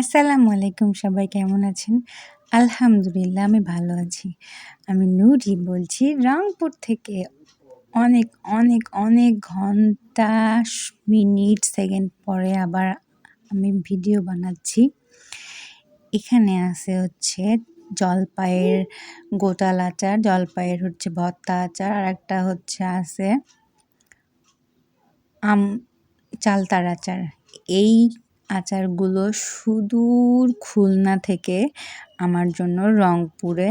আসসালামু আলাইকুম সবাই, কেমন আছেন? আলহামদুলিল্লাহ, আমি ভালো আছি। আমি নুরি বলছি, রংপুর থেকে অনেক অনেক অনেক ঘণ্টা মিনিট, সেকেন্ড পরে আবার আমি ভিডিও বানাচ্ছি। এখানে আছে হচ্ছে জলপাইয়ের গোটাল আচার, জলপাইয়ের হচ্ছে ভর্তা আচার, আর একটা হচ্ছে আছে আম, চালতার আচার। এই আচারগুলো সুদূর খুলনা থেকে আমার জন্য রংপুরে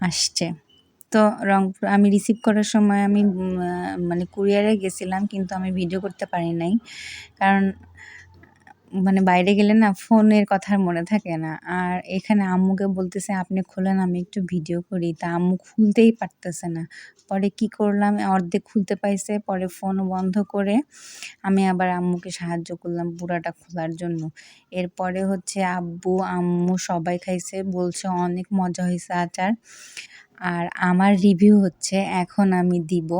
আসছে। তো রংপুর, আমি রিসিভ করার সময় আমি মানে কুরিয়ারে গেছিলাম কিন্তু আমি ভিডিও করতে পারি নাই। কারণ মানে বাইরে গেলে না ফোনের কথা আর মনে থাকে না। আর এখানে আম্মুকে বলতেছে, আপনি খোলেন, আমি একটু ভিডিও করি। তা আম্মু খুলতেই পারতেছে না। পরে কি করলাম, অর্ধেক খুলতে পাইছে, পরে ফোন বন্ধ করে আমি আবার আম্মুকে সাহায্য করলাম পুরাটা খোলার জন্য। এরপরে হচ্ছে আব্বু, আম্মু সবাই খাইছে, বলছে অনেক মজা হয়েছে আচার। আর আমার রিভিউ হচ্ছে, এখন আমি দিব।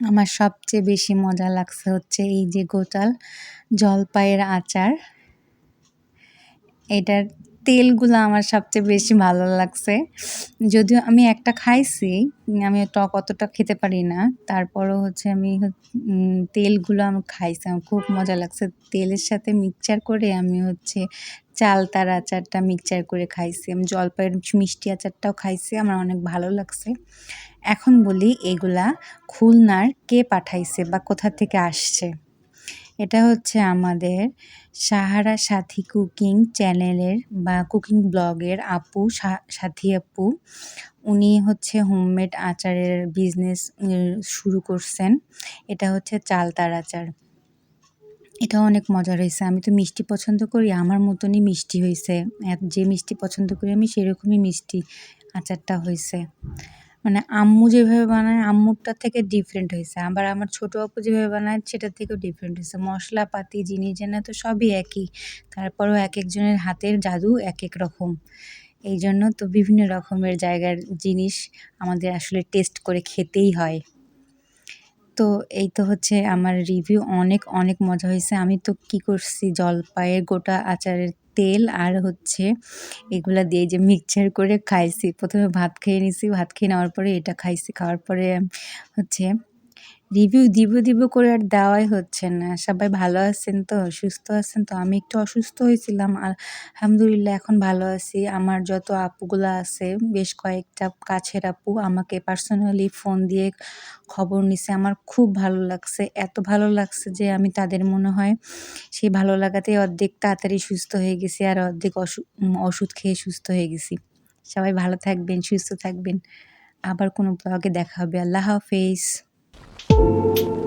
আমার সবচেয়ে বেশি মজা লাগছে হচ্ছে এই যে গোটাল জলপাইয়ের আচার। এটার তেলগুলো আমার সবচেয়ে বেশি ভালো লাগছে। যদিও আমি একটা খাইছি, আমি টক অতটা খেতে পারি না। তারপরও হচ্ছে আমি তেলগুলো আমি খাইছি, আমার খুব মজা লাগছে। তেলের সাথে মিক্সচার করে আমি হচ্ছে চালতার আচারটা মিক্সচার করে খাইছি। আমি জলপাইয়ের মিষ্টি আচারটাও খাইছি, আমার অনেক ভালো লাগছে। এখন বলি, এগুলা খুলনার কে পাঠাইছে বা কোথা থেকে আসছে? এটা হচ্ছে আমাদের সাহারা সাথী কুকিং চ্যানেলের বা কুকিং ব্লগের আপু সাথী আপু। উনি হচ্ছে হোমমেড আচারের বিজনেস শুরু করছেন। এটা হচ্ছে চালতার আচার। এটা অনেক মজার হয়েছে। আমি তো মিষ্টি পছন্দ করি, আমার মতনই মিষ্টি হয়েছে। যে মিষ্টি পছন্দ করি আমি, সেরকমই মিষ্টি আচারটা হয়েছে। মানে আম্মু যেভাবে বানায়, আম্মুরটা থেকে ডিফারেন্ট হয়েছে। আবার আমার ছোটো আপু যেভাবে বানায়, সেটার থেকেও ডিফারেন্ট হয়েছে। মশলাপাতি, জিনিস জানা তো সবই একই। তারপরেও এক একজনের হাতের জাদু এক এক রকম। এই জন্য তো বিভিন্ন রকমের জায়গার জিনিস আমাদের আসলে টেস্ট করে খেতেই হয়। তো এই তো হচ্ছে আমার রিভিউ অনেক অনেক মজা হয়েছে। আমি তো কি করছি? জলপাইয়ের গোটা আচারের তেল আর হচ্ছে এগুলো দিয়ে যে মিক্সচার করে খাইছি। প্রথমে ভাত খেয়ে নিছি। ভাত খেয়ে নেওয়ার পরে এটা খাইছি। খাওয়ার পরে হচ্ছে রিভিউ দিব দিব করে আর দেওয়াই হচ্ছে না। সবাই ভালো আছেন তো? সুস্থ আছেন তো? আমি একটু অসুস্থ হয়েছিলাম আর আলহামদুলিল্লাহ এখন ভালো আছি। আমার যত আপুগুলো আছে, বেশ কয়েকটা কাছের আপু আমাকে পার্সোনালি ফোন দিয়ে খবর নিছে। আমার খুব ভালো লাগছে। এত ভালো লাগছে যে আমি তাদের মনে হয় সেই ভালো লাগাতে অর্ধেক তাড়াতাড়ি সুস্থ হয়ে গেছি আর অর্ধেক ওষুধ খেয়ে সুস্থ হয়ে গেছি। সবাই ভালো থাকবেন, সুস্থ থাকবেন। আবার কোনো ব্লগে দেখা হবে। আল্লাহ হাফেজ। thank you